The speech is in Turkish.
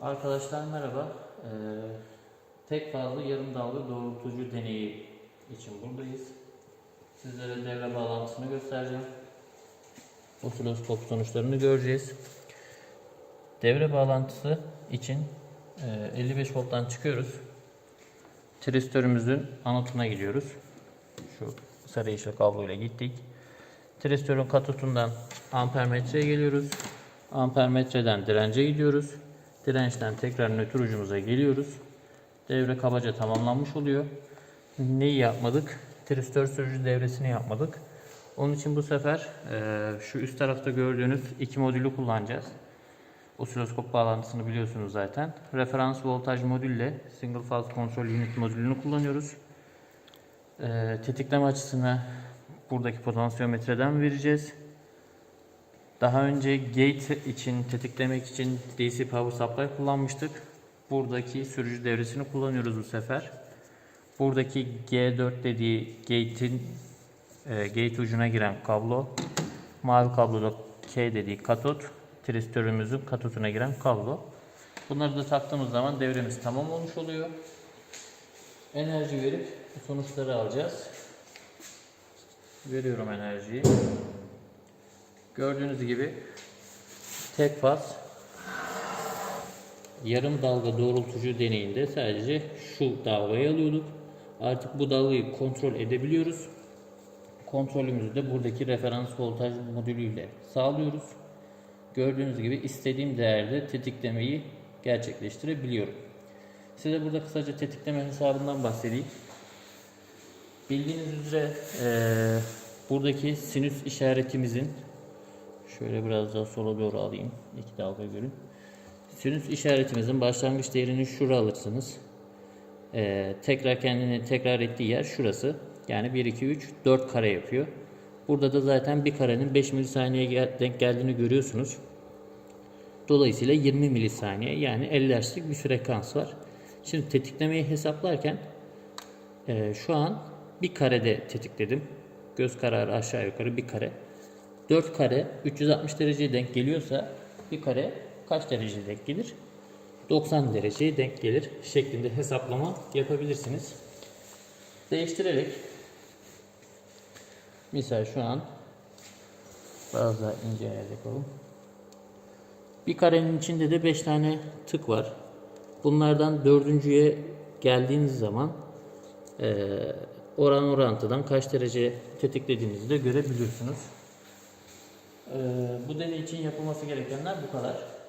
Arkadaşlar merhaba. Ee, tek fazlı yarım dalga doğrultucu deneyi için buradayız. Sizlere devre bağlantısını göstereceğim. Osiloskop sonuçlarını göreceğiz. Devre bağlantısı için e, 55 volttan çıkıyoruz. Tristörümüzün anotuna gidiyoruz. Şu sarı yeşil kabloyla gittik. Tristörün katutundan ampermetreye geliyoruz. Ampermetreden dirence gidiyoruz. Dirençten tekrar nötr ucumuza geliyoruz. Devre kabaca tamamlanmış oluyor. Neyi yapmadık? Tristör sürücü devresini yapmadık. Onun için bu sefer e, şu üst tarafta gördüğünüz iki modülü kullanacağız. Osiloskop bağlantısını biliyorsunuz zaten. Referans voltaj modülle single phase control unit modülünü kullanıyoruz. E, tetikleme açısını buradaki potansiyometreden vereceğiz. Daha önce gate için tetiklemek için DC power supply kullanmıştık. Buradaki sürücü devresini kullanıyoruz bu sefer. Buradaki G4 dediği gate'in e, gate ucuna giren kablo. Mavi kabloda K dediği katot. Tristörümüzün katotuna giren kablo. Bunları da taktığımız zaman devremiz tamam olmuş oluyor. Enerji verip sonuçları alacağız. Veriyorum enerjiyi. Gördüğünüz gibi tek faz yarım dalga doğrultucu deneyinde sadece şu dalgayı alıyorduk. Artık bu dalgayı kontrol edebiliyoruz. Kontrolümüzü de buradaki referans voltaj modülüyle sağlıyoruz. Gördüğünüz gibi istediğim değerde tetiklemeyi gerçekleştirebiliyorum. Size burada kısaca tetikleme hesabından bahsedeyim. Bildiğiniz üzere eee, buradaki sinüs işaretimizin şöyle biraz daha sola doğru alayım. İki dalga görün. Sinüs işaretimizin başlangıç değerini şura alırsınız. Eee, tekrar kendini tekrar ettiği yer şurası. Yani 1, 2, 3, 4 kare yapıyor. Burada da zaten bir karenin 5 milisaniyeye gel- denk geldiğini görüyorsunuz. Dolayısıyla 20 milisaniye yani 50 Hz'lik bir frekans var. Şimdi tetiklemeyi hesaplarken ee, şu an bir karede tetikledim. Göz kararı aşağı yukarı bir kare. 4 kare 360 dereceye denk geliyorsa bir kare kaç dereceye denk gelir? 90 dereceye denk gelir şeklinde hesaplama yapabilirsiniz. Değiştirerek misal şu an biraz daha ince ayar yapalım. Bir karenin içinde de 5 tane tık var. Bunlardan dördüncüye geldiğiniz zaman oran orantıdan kaç derece tetiklediğinizi de görebiliyorsunuz. Eee, bu deney için yapılması gerekenler bu kadar.